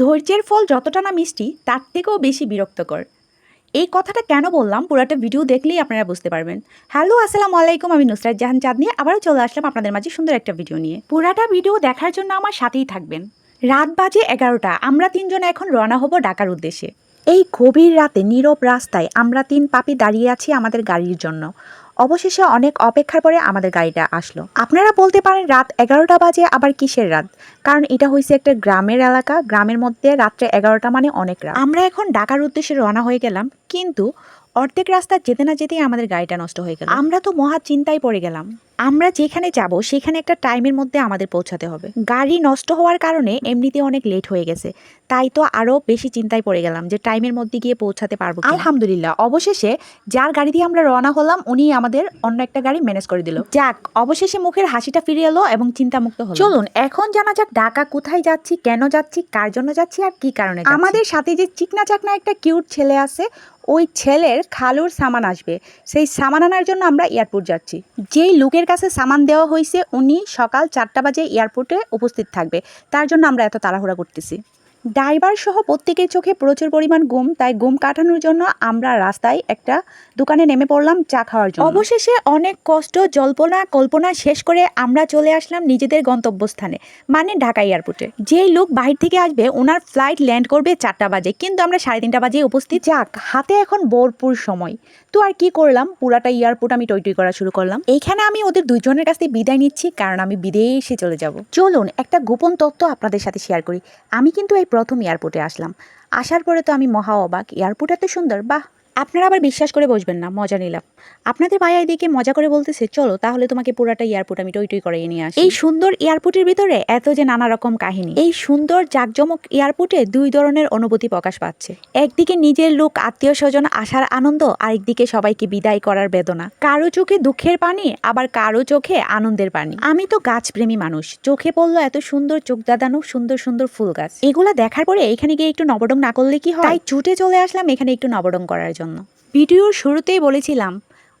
ধৈর্যের ফল যতটা না মিষ্টি, তার থেকেও বেশি বিরক্তকর। এই কথাটা কেন বললাম? পুরাটা ভিডিও দেখলেই আপনারা বুঝতে পারবেন। হ্যালো, আসসালামু আলাইকুম, আমি নুসরাত জাহান চাঁদ নিয়ে আবারও চলে আসলাম আপনাদের মাঝে সুন্দর একটা ভিডিও নিয়ে। পুরাটা ভিডিও দেখার জন্য আমার সাথেই থাকবেন। রাত বাজে এগারোটা, আমরা তিনজন এখন রওনা হব ঢাকার উদ্দেশ্যে। এই গভীর রাতে নীরব রাস্তায় আমরা তিন পাপি দাঁড়িয়ে আছি আমাদের গাড়ির জন্য। অবশেষে অনেক অপেক্ষার পরে আমাদের গাড়িটা আসলো। আপনারা বলতে পারেন রাত এগারোটা বাজে আবার কিসের রাত? কারণ এটা হয়েছে একটা গ্রামের এলাকা, গ্রামের মধ্যে রাত্রে এগারোটা মানে অনেক রাত। আমরা এখন ঢাকার উদ্দেশ্যে রওনা হয়ে গেলাম, কিন্তু অর্ধেক রাস্তা যেতে না যেতেই আমাদের গাড়িটা নষ্ট হয়ে গেল। আমরা তো মহা চিন্তায় পড়ে গেলাম। আমরা যেখানে যাব সেখানে একটা টাইমের মধ্যে আমাদের পৌঁছাতে হবে। গাড়ি নষ্ট হওয়ার কারণে এমনিতে অনেক লেট হয়ে গেছে। তাই তো আরও বেশি চিন্তায় পড়ে গেলাম যে টাইমের মধ্যে গিয়ে পৌঁছাতে পারব। আলহামদুলিল্লাহ অবশেষে যার গাড়ি দিয়ে আমরা রওনা হলাম উনি আমাদের অন্য একটা গাড়ি ম্যানেজ করে দিল। যাক অবশেষে মুখের হাসিটা ফিরে এলো এবং চিন্তামুক্ত হলো। চলুন এখন জানা যাক ঢাকা কোথায় যাচ্ছি কেন যাচ্ছি কার জন্য যাচ্ছি আর কি কারণে আমাদের সাথে যে চিকনা চাকনা একটা কিউট ছেলে আছে ওই ছেলের খালুর সামান আসবে। সেই সামান আনার জন্য আমরা এয়ারপোর্ট যাচ্ছি। যেই লোকের কাছে সামান দেওয়া হয়েছে, উনি সকাল চারটা বাজে এয়ারপোর্টে উপস্থিত থাকবে। তার জন্য আমরা এত তাড়াহুড়া করতেছি। ড্রাইভার সহ প্রত্যেকের চোখে প্রচুর পরিমাণ ঘুম তাই ঘুম কাটানোর জন্য আমরা রাস্তায় একটা দোকানে নেমে পড়লাম চা খাওয়ার জন্য। অবশেষে অনেক কষ্ট জল্পনা কল্পনা শেষ করে আমরা চলে আসলাম নিজেদের গন্তব্যস্থানে মানে ঢাকা এয়ারপোর্টে। যেই লোক বাহির থেকে আসবে ওনার ফ্লাইট ল্যান্ড করবে চারটা বাজে কিন্তু আমরা সাড়ে তিনটা বাজে উপস্থিত। যাক হাতে এখন ভরপুর সময়। তো আর কি করলাম? পুরাটা এয়ারপোর্ট আমি টই টই করা শুরু করলাম। এইখানে আমি ওদের দুজনের কাছ থেকে বিদায় নিচ্ছি কারণ আমি বিদেশে চলে যাব। চলুন একটা গোপন তথ্য আপনাদের সাথে শেয়ার করি। আমি কিন্তু এই প্রথম এয়ারপোর্টে আসলাম। আসার পরে তো আমি মহা অবাক। এয়ারপোর্ট এত সুন্দর বাহ! আপনারা আবার বিশ্বাস করে বসবেন না মজা নিলাম। আপনাদের ভাইয়া এদিকে মজা করে বলতেছে চলো তাহলে তোমাকে পুরাটা এয়ারপোর্ট আমি টই টই করাইয়ে নিয়ে আসি। এই সুন্দর এয়ারপোর্টের ভিতরে এত যে নানা রকম কাহিনী। এই সুন্দর জাকজমক এয়ারপোর্টে দুই ধরনের অনুভূতি প্রকাশ পাচ্ছে। একদিকে নিজের লোক আত্মীয় স্বজন আসার আনন্দ আরেকদিকে সবাইকে বিদায় করার বেদনা। কারও চোখে দুঃখের পানি আবার কারও চোখে আনন্দের পানি। আমি তো গাছপ্রেমী মানুষ চোখে পড়ল এত সুন্দর চোখ দাদানো সুন্দর সুন্দর ফুল গাছ। এগুলা দেখার পরে এখানে গিয়ে একটু নবডং না করলে কি হয়? তাই ছুটে চলে আসলাম এখানে একটু নবডং করার জন্য। ভিডিওর শুরুতেই বলেছিলাম,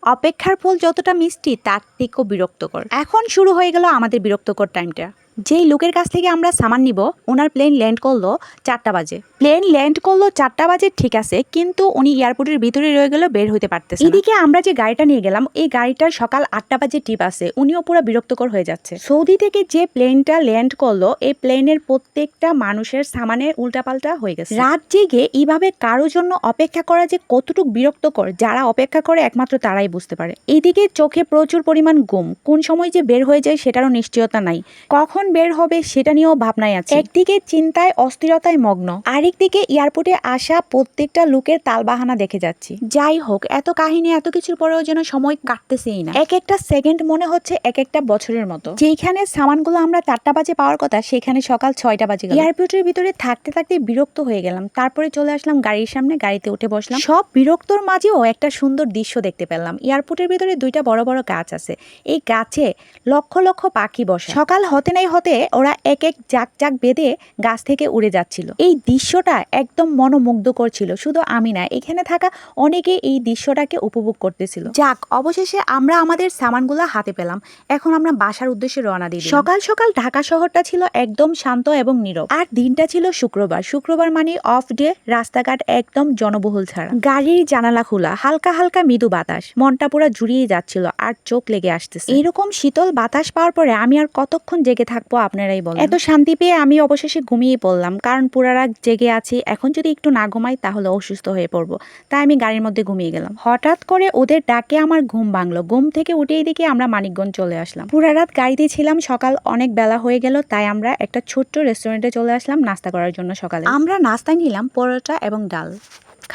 অপেক্ষার ফল যতটা মিষ্টি তার থেকেও বিরক্তকর। এখন শুরু হয়ে গেল আমাদের বিরক্তকর টাইমটা যেই লোকের কাছ থেকে আমরা সামান নিব, ওনার প্লেন ল্যান্ড করল চারটা বাজে। প্লেন ল্যান্ড করল চারটা বাজে, ঠিক আছে, কিন্তু উনি এয়ারপোর্টের ভিতরে রয়ে গেল বের হইতে পারতেছে এদিকে আমরা যে গাড়িটা নিয়ে গেলাম, এই গাড়িটার সকাল আটটা বাজে টিপ আছে, উনিও পুরো বিরক্তকর হয়ে যাচ্ছে। সৌদি থেকে যে প্লেনটা ল্যান্ড করল, এই প্লেনের প্রত্যেকটা মানুষের সামানের উল্টাপাল্টা হয়ে গেছে। রাত জেগে এইভাবে কারোর জন্য অপেক্ষা করা যে কতটুকু বিরক্তকর, যারা অপেক্ষা করে একমাত্র তারাই বুঝতে পারে। এদিকে চোখে প্রচুর পরিমাণ গুম কোন সময় যে বের হয়ে যায় সেটারও নিশ্চয়তা নাই। কখন বের হবে সেটা নিয়েও ভাবনায় আছে। একদিকে চিন্তায়, অস্থিরতায় মগ্ন। আরেকদিকে এয়ারপোর্টে আসা প্রত্যেকটা লোকের তালবাহানা দেখে যাচ্ছি। যাই হোক, এত কাহিনী, এত কিছুর পরেও যেন সময় কাটতেছেই না। এক একটা সেকেন্ড মনে হচ্ছে এক একটা বছরের মতো। যেখানে সামানগুলো আমরা চারটা বাজে পাওয়ার কথা, সেখানে সকাল ছয়টা বাজে এয়ারপোর্টের ভিতরে থাকতে থাকতে বিরক্ত হয়ে গেলাম। তারপরে চলে আসলাম গাড়ির সামনে, গাড়িতে উঠে বসলাম। সব বিরক্তর মাঝেও একটা সুন্দর দৃশ্য দেখতে পেলাম। এয়ারপোর্টের ভিতরে দুইটা বড় বড় গাছ আছে। এই গাছে লক্ষ লক্ষ পাখি বসে। সকাল হতে নাই হতে ওরা এক এক জাক জাক বেঁধে গাছ থেকে উড়ে যাচ্ছিল। এই দৃশ্যটা একদম মনোমুগ্ধকর ছিল শুধু আমি না এখানে থাকা অনেকে এই দৃশ্যটাকে উপভোগ করতেছিল। যাক অবশেষে আমরা আমাদের সামানগুলো হাতে পেলাম। এখন আমরা বাসার উদ্দেশ্যে রওনা দিই সকাল সকাল ঢাকা শহরটা ছিল একদম শান্ত এবং নীরব। আর দিনটা ছিল শুক্রবার। শুক্রবার মানে অফ ডে রাস্তাঘাট একদম জনবহুল ছাড়া। গাড়ির জানালা খোলা হালকা হালকা মৃদু বাতাস। মনটা পুরো জুড়িয়ে যাচ্ছিল আর চোখ লেগে আসতেছে। এরকম শীতল বাতাস পাওয়ার পরে আমি আর কতক্ষণ জেগে থাকব আপনারাই বলেন। এত শান্তি পেয়ে আমি অবশেষে ঘুমিয়ে পড়লাম কারণ পুরা রাত জেগে আছি। এখন যদি একটু না ঘুমাই তাহলে অসুস্থ হয়ে পড়ব। তাই আমি গাড়ির মধ্যে ঘুমিয়ে গেলাম। হঠাৎ করে ওদের ডাকে আমার ঘুম ভাঙলো। ঘুম থেকে উঠেই দেখি আমরা মানিকগঞ্জ চলে আসলাম। পুরা রাত গাড়িতে ছিলাম সকাল অনেক বেলা হয়ে গেল তাই আমরা একটা ছোট্ট রেস্টুরেন্টে চলে আসলাম নাস্তা করার জন্য সকালে। আমরা নাস্তায় নিলাম পরোটা এবং ডাল।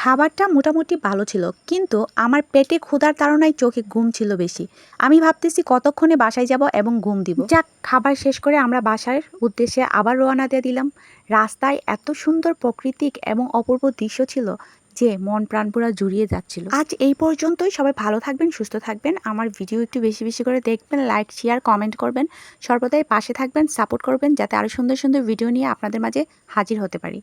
খাবারটা মোটামুটি ভালো ছিল, কিন্তু আমার পেটে ক্ষুধার তাড়নায় চোখে ঘুম ছিল বেশি। আমি ভাবতেছি কতক্ষণে বাসায় যাব এবং ঘুম দিব। যাক, খাবার শেষ করে আমরা বাসার উদ্দেশ্যে আবার রওনা দিয়ে দিলাম। রাস্তায় এত সুন্দর প্রাকৃতিক এবং অপূর্ব দৃশ্য ছিল যে মন প্রাণ পুরা জুড়িয়ে যাচ্ছিল। আজ এই পর্যন্তই। সবাই ভালো থাকবেন, সুস্থ থাকবেন। আমার ভিডিও একটু বেশি বেশি করে দেখবেন, লাইক শেয়ার কমেন্ট করবেন। সর্বদাই পাশে থাকবেন সাপোর্ট করবেন, যাতে আরও সুন্দর সুন্দর ভিডিও নিয়ে আপনাদের মাঝে হাজির হতে পারি।